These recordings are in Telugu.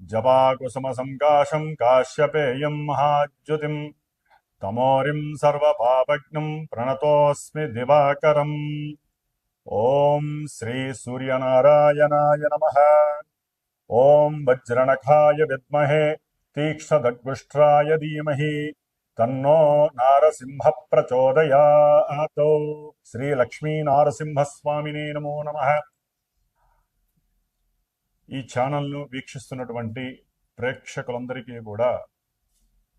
జపాకుసుమసంకాశం కాశ్యపేయం మహాజ్యుతిం తమోరిం సర్వపాపజ్ఞం ప్రణతోస్మి దివాకరం ఓం శ్రీ సూర్యనారాయణాయ నమ ఓం వజ్రణఖాయ విద్మహే తీక్ష్ణదగ్గుష్ట్రాయ ధీమహి తన్నో నారసింహ ప్రచోదయాత్ శ్రీ లక్ష్మీ నారసింహస్వామినే నమో నమః ఈ ఛానల్ను వీక్షిస్తున్నటువంటి ప్రేక్షకులందరికీ కూడా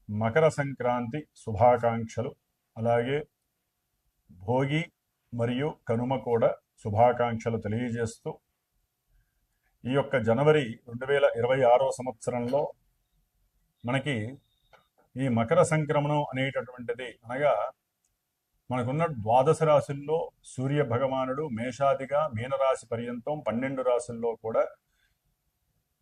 మకర సంక్రాంతి శుభాకాంక్షలు. అలాగే భోగి మరియు కనుమ కూడా శుభాకాంక్షలు తెలియజేస్తూ ఈ యొక్క జనవరి రెండు వేల ఇరవై ఆరో సంవత్సరంలో మనకి ఈ మకర సంక్రమణం అనేటటువంటిది అనగా మనకున్న ద్వాదశ రాశుల్లో సూర్య భగవానుడు మేషాదిగా మీనరాశి పర్యంతం పన్నెండు రాశుల్లో కూడా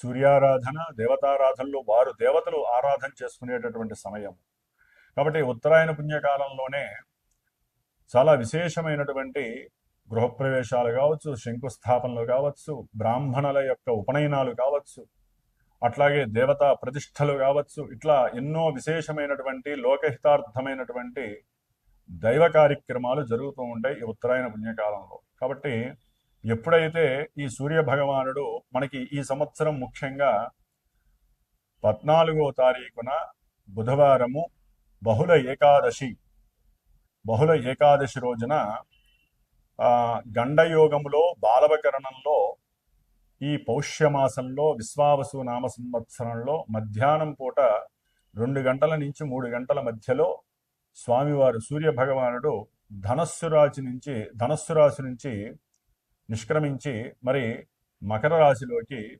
సూర్యారాధన దేవతారాధనలో వారు దేవతలు ఆరాధన చేసుకునేటటువంటి సమయం కాబట్టి ఉత్తరాయణ పుణ్యకాలంలోనే చాలా విశేషమైనటువంటి గృహప్రవేశాలు కావచ్చు శంకుస్థాపనలు కావచ్చు బ్రాహ్మణుల యొక్క ఉపనయనాలు కావచ్చు అట్లాగే దేవతా ప్రతిష్టలు కావచ్చు ఇట్లా ఎన్నో విశేషమైనటువంటి లోకహితార్థమైనటువంటి దైవ కార్యక్రమాలు జరుగుతూ ఉంటాయి ఈ ఉత్తరాయణ పుణ్యకాలంలో. కాబట్టి ఎప్పుడైతే ఈ సూర్య భగవానుడు మనకి ఈ సంవత్సరం ముఖ్యంగా పద్నాలుగో తారీఖున బుధవారము బహుళ ఏకాదశి బహుళ ఏకాదశి రోజున గండయోగములో బాలవకరణంలో ఈ పౌష్యమాసంలో విశ్వావసు నామ సంవత్సరంలో మధ్యాహ్నం పూట రెండు గంటల నుంచి మూడు గంటల మధ్యలో స్వామివారు సూర్య భగవానుడు ధనస్సు రాశి నుంచి ధనస్సు రాశి నుంచి నిష్క్రమించి మరి మకర రాశిలోకి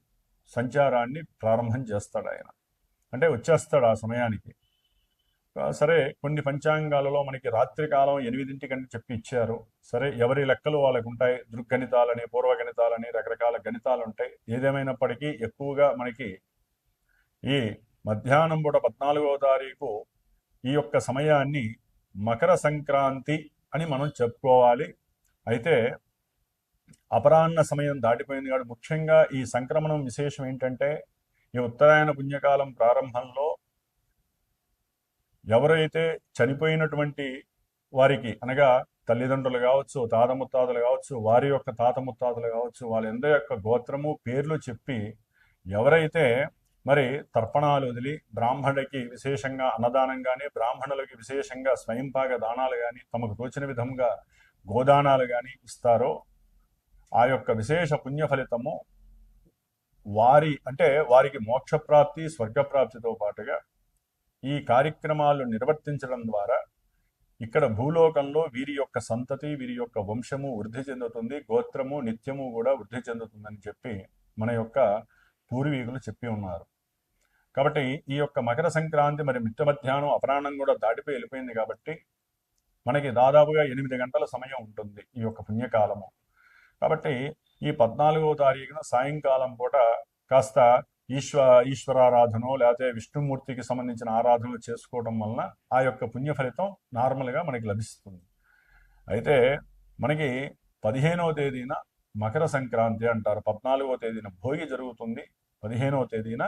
సంచారాన్ని ప్రారంభం చేస్తాడు ఆయన. అంటే వచ్చేస్తాడు ఆ సమయానికి. సరే కొన్ని పంచాంగాలలో మనకి రాత్రికాలం ఎనిమిదింటి ఎనిమిదింటికంటే చెప్పి ఇచ్చారు. సరే ఎవరి లెక్కలు వాళ్ళకు ఉంటాయి? దృగ్గణితాలని పూర్వగణితాలని రకరకాల గణితాలు ఉంటాయి. ఏదేమైనప్పటికీ ఎక్కువగా మనకి ఈ మధ్యాహ్నం పూట పద్నాలుగవ తారీఖు ఈ యొక్క సమయాన్ని మకర సంక్రాంతి అని మనం చెప్పుకోవాలి. అయితే అపరాహ్న సమయం దాటిపోయింది కాబట్టి ముఖ్యంగా ఈ సంక్రమణం విశేషం ఏంటంటే ఈ ఉత్తరాయణ పుణ్యకాలం ప్రారంభంలో ఎవరైతే చనిపోయినటువంటి వారికి అనగా తల్లిదండ్రులు కావచ్చు తాత ముత్తాతలు కావచ్చు వారి యొక్క తాత ముత్తాతలు కావచ్చు వాళ్ళందరి యొక్క గోత్రము పేర్లు చెప్పి ఎవరైతే మరి తర్పణాలు వదిలి బ్రాహ్మణుడికి విశేషంగా అన్నదానం కానీ బ్రాహ్మణులకి విశేషంగా స్వయంపాక దానాలు కానీ తమకు తోచిన విధంగా గోదానాలు కానీ ఇస్తారో ఆ యొక్క విశేష పుణ్య ఫలితము వారి అంటే వారికి మోక్షప్రాప్తి స్వర్గప్రాప్తితో పాటుగా ఈ కార్యక్రమాలు నిర్వర్తించడం ద్వారా ఇక్కడ భూలోకంలో వీరి యొక్క సంతతి వీరి యొక్క వంశము వృద్ధి చెందుతుంది గోత్రము నిత్యము కూడా వృద్ధి చెందుతుందని చెప్పి మన యొక్క పూర్వీకులు చెప్పి ఉన్నారు. కాబట్టి ఈ యొక్క మకర సంక్రాంతి మరి మిట్ట మధ్యాహ్నం అపరాహ్నం కూడా దాటిపోయి వెళ్ళిపోయింది కాబట్టి మనకి దాదాపుగా ఎనిమిది గంటల సమయం ఉంటుంది ఈ యొక్క పుణ్యకాలము. కాబట్టి ఈ పద్నాలుగవ తారీఖున సాయంకాలం పూట కాస్త ఈశ్వ ఈశ్వరారాధన లేకపోతే విష్ణుమూర్తికి సంబంధించిన ఆరాధనలు చేసుకోవడం వలన ఆ యొక్క పుణ్య ఫలితం నార్మల్గా మనకి లభిస్తుంది. అయితే మనకి పదిహేనవ తేదీన మకర సంక్రాంతి అంటారు. పద్నాలుగవ తేదీన భోగి జరుగుతుంది. పదిహేనవ తేదీన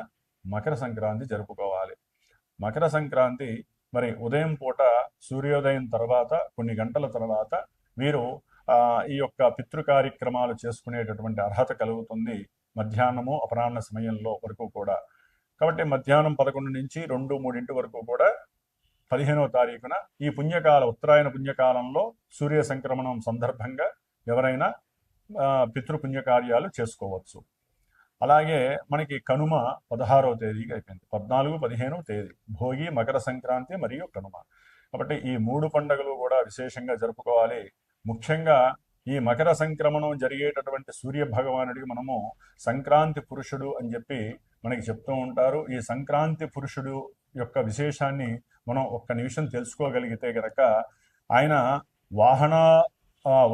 మకర సంక్రాంతి జరుపుకోవాలి. మకర సంక్రాంతి మరి ఉదయం పూట సూర్యోదయం తర్వాత కొన్ని గంటల తర్వాత వీరు ఈ యొక్క పితృ కార్యక్రమాలు చేసుకునేటటువంటి అర్హత కలుగుతుంది మధ్యాహ్నము అపరాహ్న సమయంలో వరకు కూడా. కాబట్టి మధ్యాహ్నం పదకొండు నుంచి రెండు మూడింటి వరకు కూడా పదిహేనవ తారీఖున ఈ పుణ్యకాల ఉత్తరాయణ పుణ్యకాలంలో సూర్య సంక్రమణం సందర్భంగా ఎవరైనా పితృపుణ్యకార్యాలు పితృ పుణ్యకార్యాలు చేసుకోవచ్చు. అలాగే మనకి కనుమ పదహారవ తేదీకి అయిపోయింది. పద్నాలుగు పదిహేను తేదీ. భోగి మకర సంక్రాంతి మరియు కనుమ. కాబట్టి ఈ మూడు పండుగలు కూడా విశేషంగా జరుపుకోవాలి. ముఖ్యంగా ఈ మకర సంక్రమణం జరిగేటటువంటి సూర్య భగవానుడికి మనము సంక్రాంతి పురుషుడు అని చెప్పి మనకి చెప్తూ ఉంటారు. ఈ సంక్రాంతి పురుషుడు యొక్క విశేషాన్ని మనం ఒక్క నిమిషం తెలుసుకోగలిగితే గనక ఆయన వాహన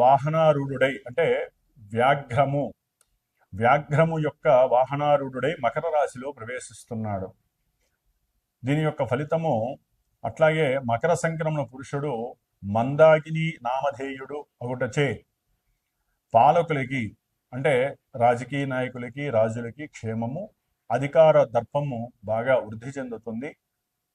వాహనారూఢుడై అంటే వ్యాఘ్రము వ్యాఘ్రము యొక్క వాహనారూఢుడై మకర రాశిలో ప్రవేశిస్తున్నాడు. దీని యొక్క ఫలితము అట్లాగే మకర సంక్రమణ పురుషుడు మందాకిని నామధేయుడు ఒకటచే పాలకులకి అంటే రాజకీయ నాయకులకి రాజులకి క్షేమము అధికార దర్పము బాగా వృద్ధి చెందుతుంది.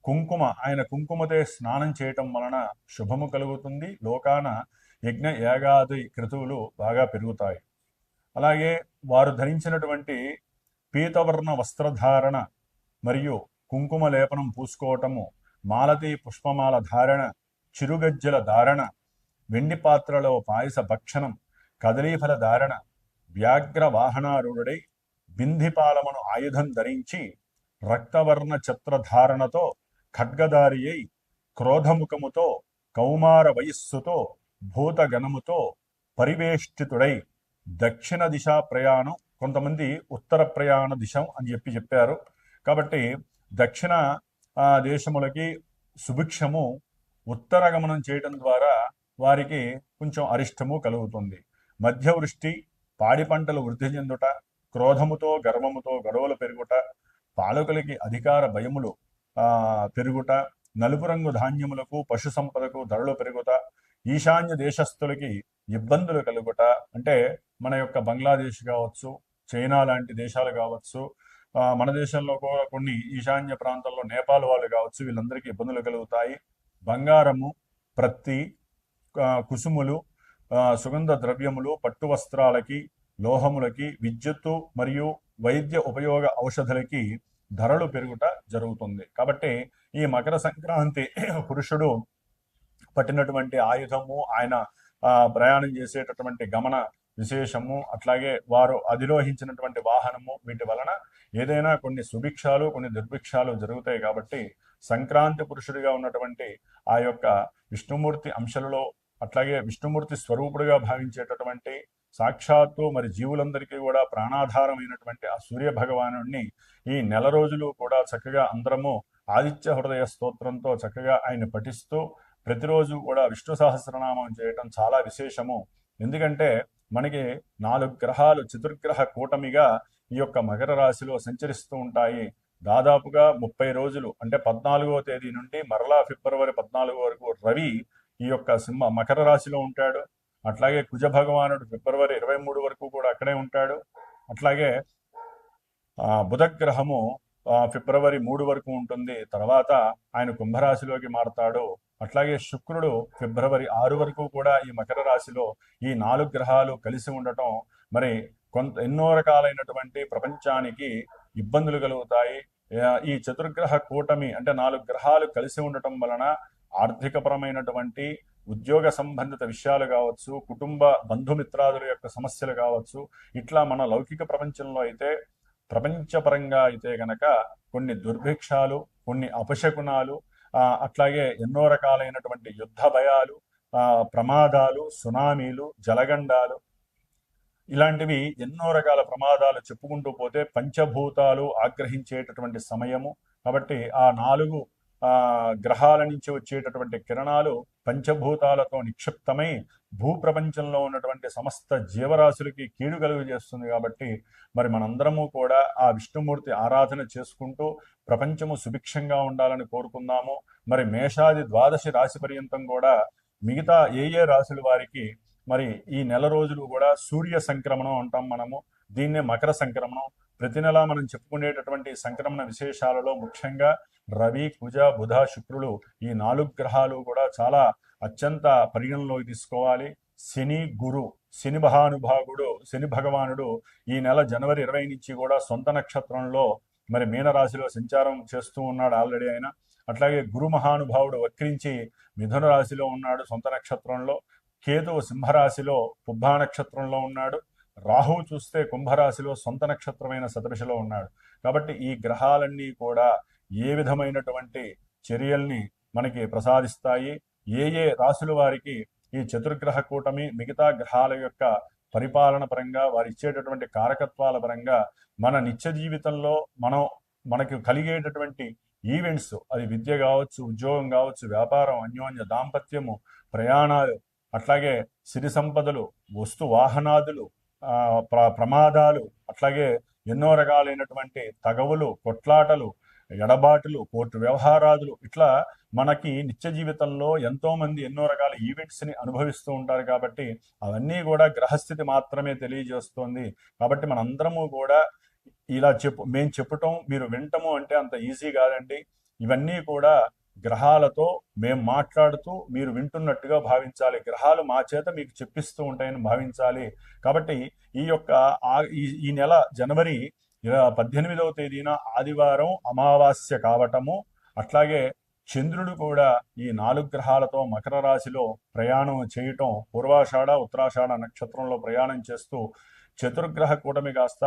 కుంకుమ ఆయన కుంకుమతే స్నానం చేయటం వలన శుభము కలుగుతుంది. లోకాన యజ్ఞ యాగాది క్రతువులు బాగా పెరుగుతాయి. అలాగే వారు ధరించినటువంటి పీతవర్ణ వస్త్రధారణ మరియు కుంకుమ లేపనం పూసుకోవటము మాలతీ పుష్పమాల ధారణ చిరుగజ్జల ధారణ వెండి పాత్రలో పాయస భక్షణం కదలీఫల ధారణ వ్యాఘ్ర వాహనారూఢుడై బింధిపాలమును ఆయుధం ధరించి రక్తవర్ణ ఛత్రధారణతో ఖడ్గదారి అయి క్రోధముఖముతో కౌమార వయస్సుతో భూతగణముతో పరివేష్టితుడై దక్షిణ దిశా ప్రయాణం కొంతమంది ఉత్తర ప్రయాణ దిశం అని చెప్పి చెప్పారు. కాబట్టి దక్షిణ దేశములకి సుభిక్షము ఉత్తర గమనం చేయటం ద్వారా వారికి కొంచెం అరిష్టము కలుగుతుంది. మధ్యవృష్టి పాడి పంటలు వృద్ధి చెందుట క్రోధముతో గర్వముతో గొడవలు పెరుగుట పాలకులకి అధికార భయములు ఆ, పెరుగుట నలుపు రంగు ధాన్యములకు పశు సంపదకు ధరలు పెరుగుట ఈశాన్య దేశస్థులకి ఇబ్బందులు కలుగుట అంటే మన యొక్క బంగ్లాదేశ్ కావచ్చు చైనా లాంటి దేశాలు కావచ్చు మన దేశంలో కూడా కొన్ని ఈశాన్య ప్రాంతాల్లో నేపాల్ వాళ్ళు కావచ్చు వీళ్ళందరికీ ఇబ్బందులు కలుగుతాయి. బంగారము ప్రత్తి కుసుములు సుగంధ ద్రవ్యములు పట్టు వస్త్రాలకి లోహములకి విద్యుత్తు మరియు వైద్య ఉపయోగ ఔషధులకి ధరలు పెరుగుట జరుగుతుంది. కాబట్టి ఈ మకర సంక్రాంతి పురుషుడు పట్టినటువంటి ఆయుధము ఆయన ఆ, ప్రయాణం చేసేటటువంటి గమన విశేషము అట్లాగే వారు అధిరోహించినటువంటి వాహనము వీటి వలన ఏదైనా కొన్ని సుభిక్షాలు కొన్ని దుర్భిక్షాలు జరుగుతాయి కాబట్టి సంక్రాంతి పురుషుడిగా ఉన్నటువంటి ఆ యొక్క విష్ణుమూర్తి అంశలలో అట్లాగే విష్ణుమూర్తి స్వరూపుడుగా భావించేటటువంటి సాక్షాత్తు మరి జీవులందరికీ కూడా ప్రాణాధారమైనటువంటి ఆ సూర్య భగవానుడిని ఈ నెల రోజులు కూడా చక్కగా అందరము ఆదిత్య హృదయ స్తోత్రంతో చక్కగా ఆయన పఠిస్తూ ప్రతిరోజు కూడా విష్ణు సహస్రనామం చేయటం చాలా విశేషము. ఎందుకంటే మనకి నాలుగు గ్రహాలు చతుర్గ్రహ కూటమిగా ఈ యొక్క మకర రాశిలో సంచరిస్తూ ఉంటాయి. దాదాపుగా ముప్పై రోజులు అంటే పద్నాలుగో తేదీ నుండి మరలా ఫిబ్రవరి పద్నాలుగు వరకు రవి ఈ యొక్క సింహ మకర రాశిలో ఉంటాడు. అట్లాగే కుజ భగవానుడు ఫిబ్రవరి ఇరవై మూడు వరకు కూడా అక్కడే ఉంటాడు. అట్లాగే ఆ, బుధ గ్రహము ఆ, ఫిబ్రవరి మూడు వరకు ఉంటుంది. తర్వాత ఆయన కుంభరాశిలోకి మారతాడు. అట్లాగే శుక్రుడు ఫిబ్రవరి ఆరు వరకు కూడా ఈ మకర రాశిలో ఈ నాలుగు గ్రహాలు కలిసి ఉండటం మరి కొంత ఎన్నో రకాలైనటువంటి ప్రపంచానికి ఇబ్బందులు కలుగుతాయి. ఈ చతుర్గ్రహ కూటమి అంటే నాలుగు గ్రహాలు కలిసి ఉండటం వలన ఆర్థికపరమైనటువంటి ఉద్యోగ సంబంధిత విషయాలు కావచ్చు కుటుంబ బంధుమిత్రాదుల యొక్క సమస్యలు కావచ్చు ఇట్లా మన లౌకిక ప్రపంచంలో అయితే ప్రపంచపరంగా అయితే గనక కొన్ని దుర్భిక్షాలు కొన్ని అపశకునాలు ఆ, అట్లాగే ఎన్నో రకాలైనటువంటి యుద్ధ భయాలు ఆ, ప్రమాదాలు సునామీలు జలగండాలు ఇలాంటివి ఎన్నో రకాల ప్రమాదాలు చెప్పుకుంటూ పోతే పంచభూతాలు ఆగ్రహించేటటువంటి సమయము. కాబట్టి ఆ నాలుగు ఆ గ్రహాల నుంచి వచ్చేటటువంటి కిరణాలు పంచభూతాలతో నిక్షిప్తమై భూప్రపంచంలో ఉన్నటువంటి సమస్త జీవరాశులకి కీడు కలుగు చేస్తుంది కాబట్టి మరి మనందరము కూడా ఆ విష్ణుమూర్తి ఆరాధన చేసుకుంటూ ప్రపంచము సుభిక్షంగా ఉండాలని కోరుకుందాము. మరి మేషాది ద్వాదశి రాశి పర్యంతం కూడా మిగతా ఏ ఏ రాశుల వారికి మరి ఈ నెల రోజులు కూడా సూర్య సంక్రమణం అంటాం మనము. దీన్నే మకర సంక్రమణం. ప్రతి నెల మనం చెప్పుకునేటటువంటి సంక్రమణ విశేషాలలో ముఖ్యంగా రవి కుజ బుధ శుక్రులు ఈ నాలుగు గ్రహాలు కూడా చాలా అత్యంత పరిగణలోకి తీసుకోవాలి. శని గురు శని మహానుభావుడు శని భగవానుడు ఈ నెల జనవరి ఇరవై నుంచి కూడా సొంత నక్షత్రంలో మరి మీనరాశిలో సంచారం చేస్తూ ఉన్నాడు ఆల్రెడీ ఆయన. అట్లాగే గురు మహానుభావుడు వక్రించి మిథున రాశిలో ఉన్నాడు సొంత నక్షత్రంలో. కేతువు సింహరాశిలో పుబ్బా నక్షత్రంలో ఉన్నాడు. రాహువు చూస్తే కుంభరాశిలో సొంత నక్షత్రమైన సదృశిలో ఉన్నాడు. కాబట్టి ఈ గ్రహాలన్నీ కూడా ఏ విధమైనటువంటి చర్యల్ని మనకి ప్రసాదిస్తాయి? ఏ ఏ రాశుల వారికి ఈ చతుర్గ్రహ కూటమి మిగతా గ్రహాల యొక్క పరిపాలన పరంగా వారు ఇచ్చేటటువంటి కారకత్వాల పరంగా మన నిత్య జీవితంలో మనం మనకు కలిగేటటువంటి ఈవెంట్స్ అది విద్య కావచ్చు ఉద్యోగం కావచ్చు వ్యాపారం అన్యోన్య దాంపత్యము ప్రయాణాలు అట్లాగే సిరి సంపదలు వస్తు వాహనాదులు ఆ, ప్ర ప్రమాదాలు అట్లాగే ఎన్నో రకాలైనటువంటి తగవులు కొట్లాటలు ఎడబాటులు కోర్టు వ్యవహారాదులు ఇట్లా మనకి నిత్య జీవితంలో ఎంతో మంది ఎన్నో రకాల ఈవెంట్స్ని అనుభవిస్తూ ఉంటారు కాబట్టి అవన్నీ కూడా గ్రహస్థితి మాత్రమే తెలియజేస్తోంది. కాబట్టి మనందరము కూడా ఇలా చెప్పు మేము చెప్పటం మీరు వినటము అంటే అంత ఈజీ కాదండి. ఇవన్నీ కూడా గ్రహాలతో మేము మాట్లాడుతూ మీరు వింటున్నట్టుగా భావించాలి. గ్రహాలు మా చేత మీకు చెప్పిస్తూ ఉంటాయని భావించాలి. కాబట్టి ఈ యొక్క ఈ ఈ నెల జనవరి పద్దెనిమిదవ తేదీన ఆదివారం అమావాస్య కావటము. అట్లాగే చంద్రుడు కూడా ఈ నాలుగు గ్రహాలతో మకర రాశిలో ప్రయాణం చేయటం పూర్వాషాఢ ఉత్తరాషాఢ నక్షత్రంలో ప్రయాణం చేస్తూ చతుర్గ్రహ కూటమి కాస్త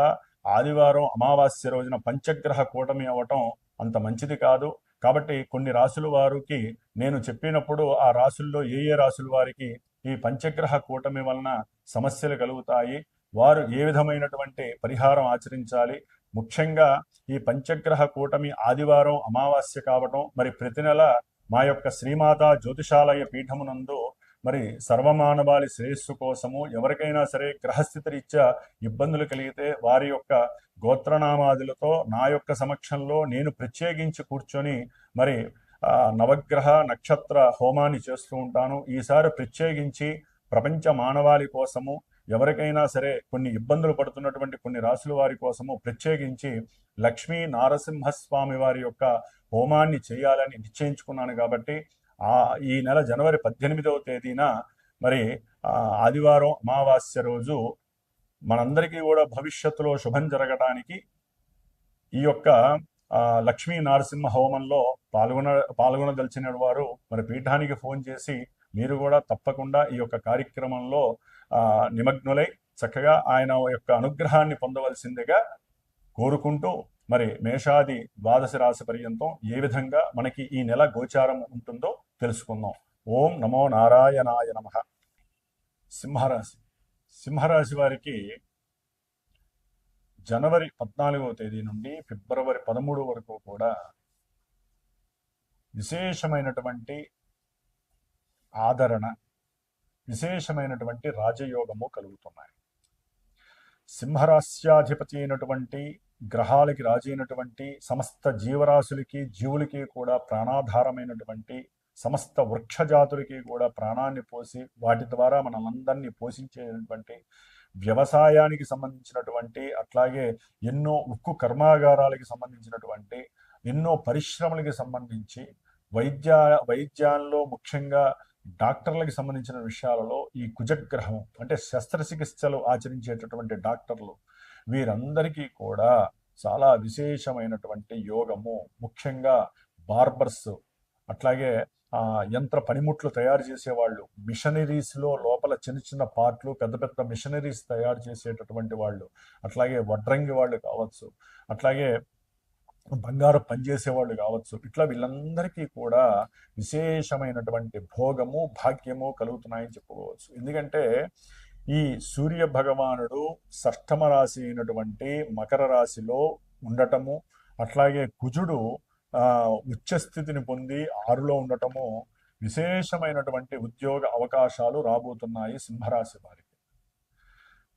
ఆదివారం అమావాస్య రోజున పంచగ్రహ కూటమి అవ్వటం అంత మంచిది కాదు. కాబట్టి కొన్ని రాసుల వారికి నేను చెప్పినప్పుడు ఆ రాసుల్లో ఏ ఏ రాసుల వారికి ఈ పంచగ్రహ కూటమి వలన సమస్యలు కలుగుతాయి వారు ఏ విధమైనటువంటి పరిహారం ఆచరించాలి ముఖ్యంగా ఈ పంచగ్రహ కూటమి ఆదివారం అమావాస్య కావటం మరి ప్రతి నెల మా యొక్క శ్రీమాత జ్యోతిషాలయ పీఠమునందు మరి సర్వమానవాళి శ్రేయస్సు కోసము ఎవరికైనా సరే గ్రహస్థితి రీత్యా ఇబ్బందులు కలిగితే వారి యొక్క గోత్రనామాదులతో నా యొక్క సమక్షంలో నేను ప్రత్యేకించి కూర్చొని మరి నవగ్రహ నక్షత్ర హోమాన్ని చేస్తూ ఉంటాను. ఈసారి ప్రత్యేకించి ప్రపంచ మానవాళి కోసము ఎవరికైనా సరే కొన్ని ఇబ్బందులు పడుతున్నటువంటి కొన్ని రాసుల వారి కోసము ప్రత్యేకించి లక్ష్మీ నారసింహస్వామి వారి యొక్క హోమాన్ని చేయాలని నిశ్చయించుకున్నాను కాబట్టి ఈ నెల జనవరి పద్దెనిమిదవ తేదీన మరి ఆ, ఆదివారం అమావాస్య రోజు మనందరికీ కూడా భవిష్యత్తులో శుభం జరగడానికి ఈ యొక్క లక్ష్మీ నరసింహ హోమంలో పాల్గొన పాల్గొనదలిచిన వారు మరి పీఠానికి ఫోన్ చేసి మీరు కూడా తప్పకుండా ఈ యొక్క కార్యక్రమంలో ఆ, నిమగ్నులై చక్కగా ఆయన యొక్క అనుగ్రహాన్ని పొందవలసిందిగా కోరుకుంటూ మరి మేషాది ద్వాదశ రాశి పర్యంతం ఏ విధంగా మనకి ఈ నెల గోచారం ఉంటుందో తెలుసుకుందాం. ఓం నమో నారాయణాయ నమ. సింహరాశి. సింహరాశి వారికి జనవరి పద్నాలుగవ తేదీ నుండి ఫిబ్రవరి పదమూడు వరకు కూడా విశేషమైనటువంటి ఆదరణ విశేషమైనటువంటి రాజయోగము కలుగుతున్నాయి. సింహరాశ్యాధిపతి అయినటువంటి గ్రహాలకి రాజైనటువంటి సమస్త జీవరాశులకి జీవులకి కూడా ప్రాణాధారమైనటువంటి సమస్త వృక్షజాతులకి కూడా ప్రాణాన్ని పోసి వాటి ద్వారా మనందరినీ పోషించేటువంటి వ్యవసాయానికి సంబంధించినటువంటి అట్లాగే ఎన్నో ఉక్కు కర్మాగారాలకి సంబంధించినటువంటి ఎన్నో పరిశ్రమలకి సంబంధించి వైద్య వైద్యాల్లో ముఖ్యంగా డాక్టర్లకు సంబంధించిన విషయాలలో ఈ కుజగ్రహం అంటే శస్త్రచికిత్సలు ఆచరించేటటువంటి డాక్టర్లు వీరందరికీ కూడా చాలా విశేషమైనటువంటి యోగము. ముఖ్యంగా బార్బర్స్ అట్లాగే ఆ యంత్ర పనిముట్లు తయారు చేసేవాళ్ళు మిషనరీస్లో లోపల చిన్న చిన్న పార్ట్లు పెద్ద పెద్ద మిషనరీస్ తయారు చేసేటటువంటి వాళ్ళు అట్లాగే వడ్రంగి వాళ్ళు కావచ్చు అట్లాగే బంగారు పనిచేసేవాళ్ళు కావచ్చు ఇట్లా వీళ్ళందరికీ కూడా విశేషమైనటువంటి భోగము భాగ్యము కలుగుతున్నాయని చెప్పుకోవచ్చు. ఎందుకంటే ఈ సూర్య భగవానుడు షష్టమ రాశి అయినటువంటి మకర రాశిలో ఉండటము అట్లాగే కుజుడు ఆ ఉచ్చస్థితిని పొంది ఆరులో ఉండటము విశేషమైనటువంటి ఉద్యోగ అవకాశాలు రాబోతున్నాయి సింహరాశి వారికి.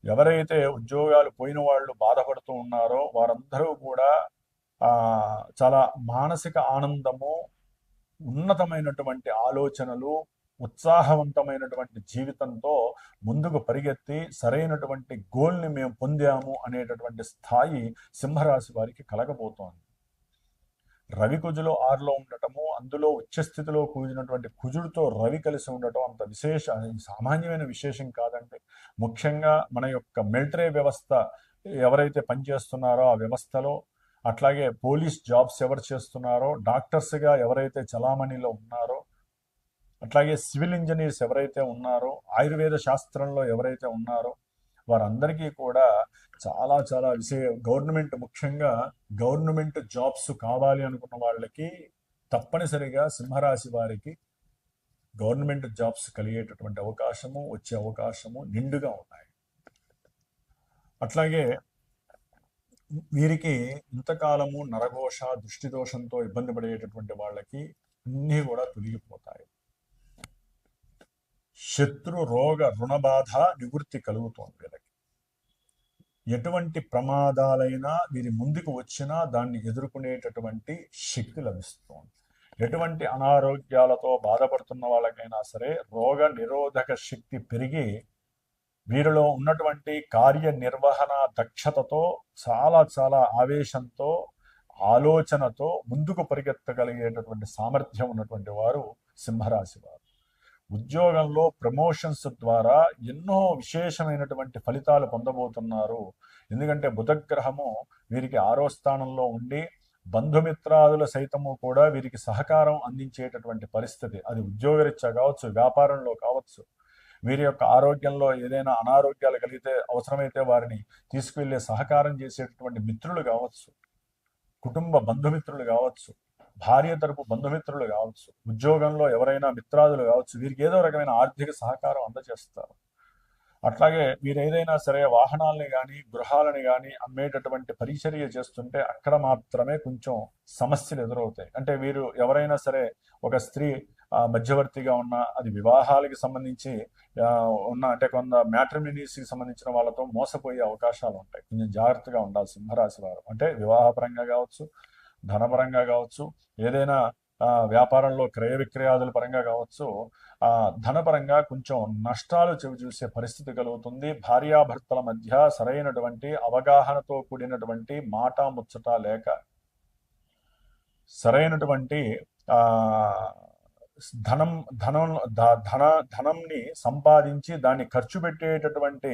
ఎవరైతే ఉద్యోగాలు పోయిన వాళ్ళు బాధపడుతూ ఉన్నారో వారందరూ కూడా ఆ చాలా మానసిక ఆనందము ఉన్నతమైనటువంటి ఆలోచనలు ఉత్సాహవంతమైనటువంటి జీవితంతో ముందుకు పరిగెత్తి సరైనటువంటి గోల్ని మేము పొందాము అనేటటువంటి స్థాయి సింహరాశి వారికి కలగబోతోంది. రవి కుజులో ఆరులో ఉండటము అందులో ఉచ్చస్థితిలో కూజినటువంటి కుజుడితో రవి కలిసి ఉండటం అంత విశేష సామాన్యమైన విశేషం కాదండి. ముఖ్యంగా మన యొక్క మిలిటరీ వ్యవస్థ ఎవరైతే పనిచేస్తున్నారో ఆ వ్యవస్థలో అట్లాగే పోలీస్ జాబ్స్ ఎవరు చేస్తున్నారో డాక్టర్స్గా ఎవరైతే చలామణిలో ఉన్నారో అట్లాగే సివిల్ ఇంజనీర్స్ ఎవరైతే ఉన్నారో ఆయుర్వేద శాస్త్రంలో ఎవరైతే ఉన్నారో వారందరికీ కూడా చాలా చాలా విషయ గవర్నమెంట్ ముఖ్యంగా గవర్నమెంట్ జాబ్స్ కావాలి అనుకున్న వాళ్ళకి తప్పనిసరిగా సింహరాశి వారికి గవర్నమెంట్ జాబ్స్ కలిగేటటువంటి అవకాశము వచ్చే అవకాశము నిండుగా ఉన్నాయి. అట్లాగే వీరికి ఇంతకాలము నరఘోష దృష్టి దోషంతో ఇబ్బంది పడేటటువంటి వాళ్ళకి అన్నీ కూడా తొలగిపోతాయి. శత్రు రోగ రుణబాధ నివృత్తి కలుగుతోంది వీళ్ళకి. ఎటువంటి ప్రమాదాలైనా వీరి ముందుకు వచ్చినా దాన్ని ఎదుర్కొనేటటువంటి శక్తి లభిస్తోంది. ఎటువంటి అనారోగ్యాలతో బాధపడుతున్న వాళ్ళకైనా సరే రోగ నిరోధక శక్తి పెరిగి వీరిలో ఉన్నటువంటి కార్యనిర్వహణ దక్షతతో చాలా చాలా ఆవేశంతో ఆలోచనతో ముందుకు పరిగెత్తగలిగేటటువంటి సామర్థ్యం ఉన్నటువంటి వారు సింహరాశి వారు. ఉద్యోగంలో ప్రమోషన్స్ ద్వారా ఎన్నో విశేషమైనటువంటి ఫలితాలు పొందబోతున్నారు. ఎందుకంటే బుధగ్రహము వీరికి ఆరో స్థానంలో ఉండి బంధుమిత్రాదుల సైతము కూడా వీరికి సహకారం అందించేటటువంటి పరిస్థితి. అది ఉద్యోగరీత్యా కావచ్చు వ్యాపారంలో కావచ్చు. వీరి యొక్క ఆరోగ్యంలో ఏదైనా అనారోగ్యాలు కలిగితే అవసరమైతే వారిని తీసుకువెళ్ళే సహకారం చేసేటటువంటి మిత్రులు కావచ్చు. కుటుంబ బంధుమిత్రులు కావచ్చు. భార్య తరపు బంధుమిత్రులు కావచ్చు ఉద్యోగంలో ఎవరైనా మిత్రాదులు కావచ్చు వీరికి ఏదో రకమైన ఆర్థిక సహకారం అందజేస్తారు. అట్లాగే వీరు ఏదైనా సరే వాహనాలని కానీ గృహాలని కానీ అమ్మేటటువంటి పరిచర్య చేస్తుంటే అక్కడ మాత్రమే కొంచెం సమస్యలు ఎదురవుతాయి. అంటే వీరు ఎవరైనా సరే ఒక స్త్రీ మధ్యవర్తిగా ఉన్న అది వివాహాలకి సంబంధించి ఉన్న అంటే కొంత మ్యాట్రిమినీస్కి సంబంధించిన వాళ్ళతో మోసపోయే అవకాశాలు ఉంటాయి. కొంచెం జాగ్రత్తగా ఉండాలి సింహరాశి వారు. అంటే వివాహపరంగా కావచ్చు ధనపరంగా కావచ్చు ఏదైనా ఆ, వ్యాపారంలో క్రయ విక్రయాదుల పరంగా కావచ్చు ఆ ధనపరంగా కొంచెం నష్టాలు చెవి చూసే పరిస్థితి కలుగుతుంది. భార్యాభర్తల మధ్య సరైనటువంటి అవగాహనతో కూడినటువంటి మాట ముచ్చట లేక సరైనటువంటి ఆ ధనం ధనం ధన ధనంని సంపాదించి దాన్ని ఖర్చు పెట్టేటటువంటి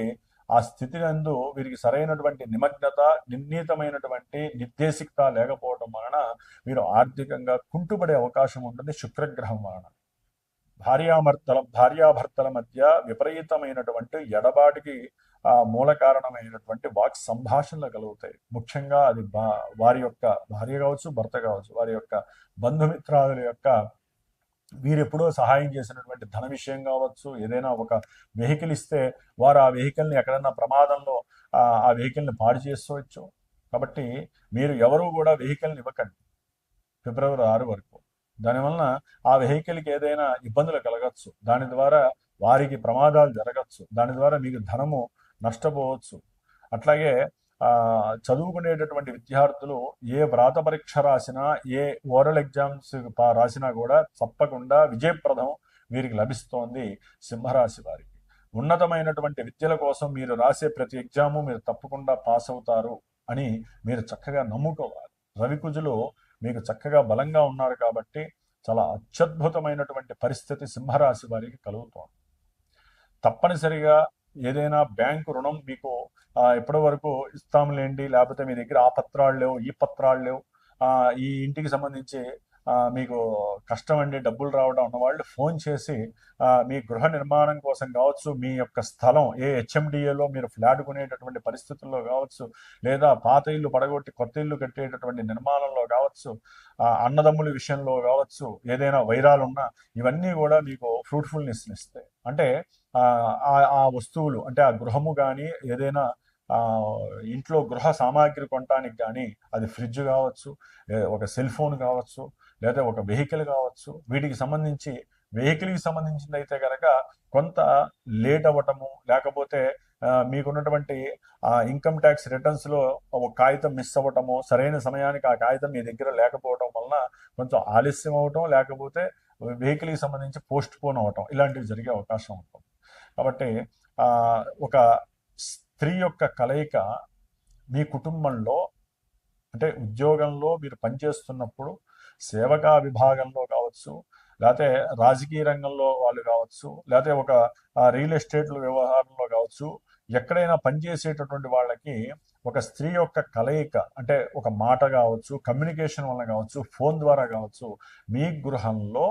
ఆ స్థితి నందు వీరికి సరైనటువంటి నిమగ్నత నిర్ణీతమైనటువంటి నిర్దేశికత లేకపోవడం వలన వీరు ఆర్థికంగా కుంటుపడే అవకాశం ఉంటుంది శుక్రగ్రహం వలన. భార్యాభర్తల భార్యాభర్తల మధ్య విపరీతమైనటువంటి ఎడబాటికి ఆ మూల కారణమైనటువంటి వాక్ సంభాషణలు కలుగుతాయి. ముఖ్యంగా అది బా వారి యొక్క భార్య కావచ్చు భర్త కావచ్చు వారి యొక్క బంధుమిత్రాదుల యొక్క వీరెప్పుడో సహాయం చేసినటువంటి ధన విషయం కావచ్చు ఏదైనా ఒక వెహికల్ ఇస్తే వారు ఆ వెహికల్ని ఎక్కడన్నా ప్రమాదంలో ఆ వెహికల్ని పాడు చేసుకోవచ్చు కాబట్టి మీరు ఎవరు కూడా వెహికల్ని ఇవ్వకండి. ఫిబ్రవరి ఆరు వరకు. దానివలన ఆ వెహికల్కి ఏదైనా ఇబ్బందులు కలగచ్చు. దాని ద్వారా వారికి ప్రమాదాలు జరగచ్చు. దాని ద్వారా మీకు ధనము నష్టపోవచ్చు. అట్లాగే చదువుకునేటటువంటి విద్యార్థులు ఏ వ్రాత పరీక్ష రాసినా ఏ ఓరల్ ఎగ్జామ్స్ రాసినా కూడా తప్పకుండా విజయప్రదం వీరికి లభిస్తోంది సింహరాశి వారికి. ఉన్నతమైనటువంటి విద్యల కోసం మీరు రాసే ప్రతి ఎగ్జాము మీరు తప్పకుండా పాస్ అవుతారు అని మీరు చక్కగా నమ్ముకోవాలి. రవికుజులు మీకు చక్కగా బలంగా ఉన్నారు కాబట్టి చాలా అత్యద్భుతమైనటువంటి పరిస్థితి సింహరాశి వారికి కలుగుతోంది. తప్పనిసరిగా ఏదైనా బ్యాంకు రుణం మీకు ఎప్పటి వరకు వరకు ఇస్తాంలేండి లేకపోతే మీ దగ్గర ఆ పత్రాలు లేవు ఈ పత్రాలు లేవు ఆ, ఈ ఇంటికి సంబంధించి మీకు కష్టం అండి డబ్బులు రావడం ఉన్నవాళ్ళు ఫోన్ చేసి మీ గృహ నిర్మాణం కోసం కావచ్చు మీ యొక్క స్థలం ఏ హెచ్ఎండిఏలో మీరు ఫ్లాట్ కొనేటటువంటి పరిస్థితుల్లో కావచ్చు లేదా పాత ఇల్లు పడగొట్టి కొత్త ఇల్లు కట్టేటటువంటి నిర్మాణంలో కావచ్చు అన్నదమ్ముల విషయంలో కావచ్చు ఏదైనా వైరాలు ఉన్నా ఇవన్నీ కూడా మీకు ఫ్రూట్ఫుల్నెస్ ఇస్తాయి. అంటే ఆ ఆ- వస్తువులు అంటే ఆ గృహము కానీ ఏదైనా ఇంట్లో గృహ సామాగ్రి కొనడానికి కానీ అది ఫ్రిడ్జ్ కావచ్చు ఒక సెల్ ఫోన్ కావచ్చు లేదా ఒక వెహికల్ కావచ్చు వీటికి సంబంధించి వెహికల్కి సంబంధించింది అయితే కనుక కొంత లేట్ అవ్వటము లేకపోతే ఆ, ఇన్కమ్ ట్యాక్స్ రిటర్న్స్లో ఒక కాగితం మిస్ అవ్వటము సరైన సమయానికి ఆ కాగితం మీ దగ్గర లేకపోవడం వలన కొంచెం ఆలస్యం అవటం లేకపోతే వెహికల్కి సంబంధించి పోస్ట్ పోన్ అవటం ఇలాంటివి జరిగే అవకాశం ఉంటుంది. కాబట్టి ఆ, ఒక స్త్రీ యొక్క కలయిక మీ కుటుంబంలో అంటే ఉద్యోగంలో మీరు పనిచేస్తున్నప్పుడు సేవకా విభాగంలో కావచ్చు లేకపోతే రాజకీయ రంగంలో వాళ్ళు కావచ్చు లేకపోతే ఒక రియల్ ఎస్టేట్ వ్యవహారంలో కావచ్చు ఎక్కడైనా పనిచేసేటటువంటి వాళ్ళకి ఒక స్త్రీ యొక్క కలయిక అంటే ఒక మాట కావచ్చు కమ్యూనికేషన్ వల్ల కావచ్చు ఫోన్ ద్వారా కావచ్చు మీ గృహంలో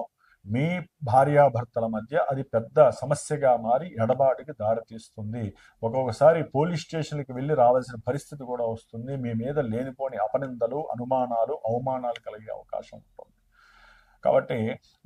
మీ భార్యాభర్తల మధ్య అది పెద్ద సమస్యగా మారి ఎడబాటుకి దారితీస్తుంది ఒక్కొక్కసారి పోలీస్ స్టేషన్కి వెళ్ళి రావాల్సిన పరిస్థితి కూడా వస్తుంది. మీ మీద లేనిపోని అపనిందలు అనుమానాలు అవమానాలు కలిగే అవకాశం ఉంటుంది. కాబట్టి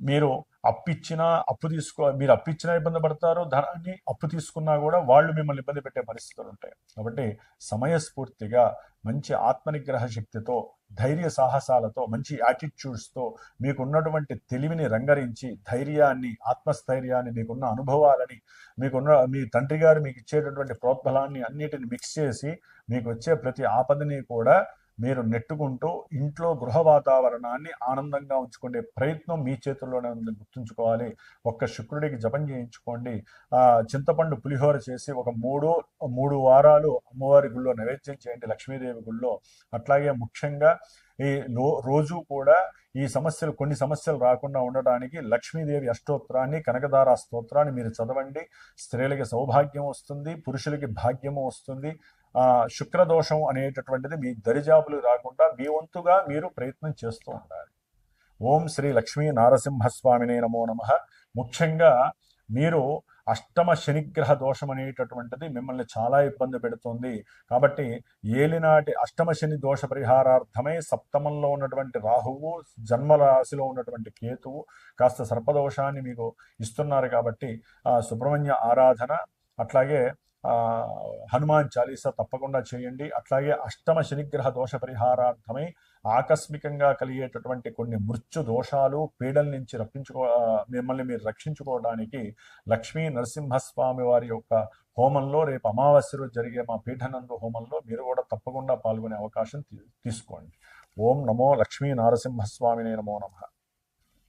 మీరు అప్పిచ్చినా అప్పు తీసుకో మీరు అప్పిచ్చినా ఇబ్బంది పడతారు. ధనాన్ని అప్పు తీసుకున్నా కూడా వాళ్ళు మిమ్మల్ని ఇబ్బంది పెట్టే పరిస్థితులు ఉంటాయి. కాబట్టి సమయస్ఫూర్తిగా మంచి ఆత్మనిగ్రహ శక్తితో ధైర్య సాహసాలతో మంచి యాటిట్యూడ్స్తో మీకున్నటువంటి తెలివిని రంగరించి ధైర్యాన్ని ఆత్మస్థైర్యాన్ని మీకున్న అనుభవాలని మీకున్న మీ తండ్రి గారు మీకు ఇచ్చేటటువంటి ప్రోత్బలాన్ని అన్నిటిని మిక్స్ చేసి మీకు వచ్చే ప్రతి ఆపదని కూడా మీరు నెట్టుకుంటూ ఇంట్లో గృహ వాతావరణాన్ని ఆనందంగా ఉంచుకునే ప్రయత్నం మీ చేతుల్లోనే ఉంది. గుర్తుంచుకోవాలి. ఒక్క శుక్రుడికి జపం చేయించుకోండి. ఆ చింతపండు పులిహోర చేసి ఒక మూడు మూడు వారాలు అమ్మవారి గుళ్ళో నైవేద్యం చేయండి. లక్ష్మీదేవి గుళ్ళో. అట్లాగే ముఖ్యంగా ఈ రో రోజు కూడా ఈ సమస్యలు కొన్ని సమస్యలు రాకుండా ఉండటానికి లక్ష్మీదేవి అష్టోత్తరాన్ని కనకదార స్తోత్రాన్ని మీరు చదవండి. స్త్రీలకి సౌభాగ్యం వస్తుంది. పురుషులకి భాగ్యము వస్తుంది. శుక్రదోషం అనేటటువంటిది మీ దరిజాబులు రాకుండా మీ వంతుగా మీరు ప్రయత్నం చేస్తూ ఉండాలి. ఓం శ్రీ లక్ష్మీ నారసింహస్వామినే నమో నమ. ముఖ్యంగా మీరు అష్టమ శనిగ్రహ దోషం అనేటటువంటిది మిమ్మల్ని చాలా ఇబ్బంది పెడుతుంది. కాబట్టి ఏలినాటి అష్టమ శని దోష పరిహారార్థమై సప్తమంలో ఉన్నటువంటి రాహువు జన్మరాశిలో ఉన్నటువంటి కేతువు కాస్త సర్పదోషాన్ని మీకు ఇస్తున్నారు కాబట్టి ఆ సుబ్రహ్మణ్య ఆరాధన అట్లాగే హనుమాన్ చాలీసా తప్పకుండా చేయండి. అట్లాగే అష్టమ శనిగ్రహ దోష పరిహారార్థమై ఆకస్మికంగా కలిగేటటువంటి కొన్ని మృత్యు దోషాలు పీడల నుంచి రప్పించుకో మిమ్మల్ని మీరు రక్షించుకోవడానికి లక్ష్మీ నరసింహస్వామి వారి యొక్క హోమంలో రేపు అమావాస్య రోజు జరిగే మా పీఠనందు హోమంలో మీరు కూడా తప్పకుండా పాల్గొనే అవకాశం తీ- తీసుకోండి. ఓం నమో లక్ష్మీ నారసింహస్వామినే నమో నమః.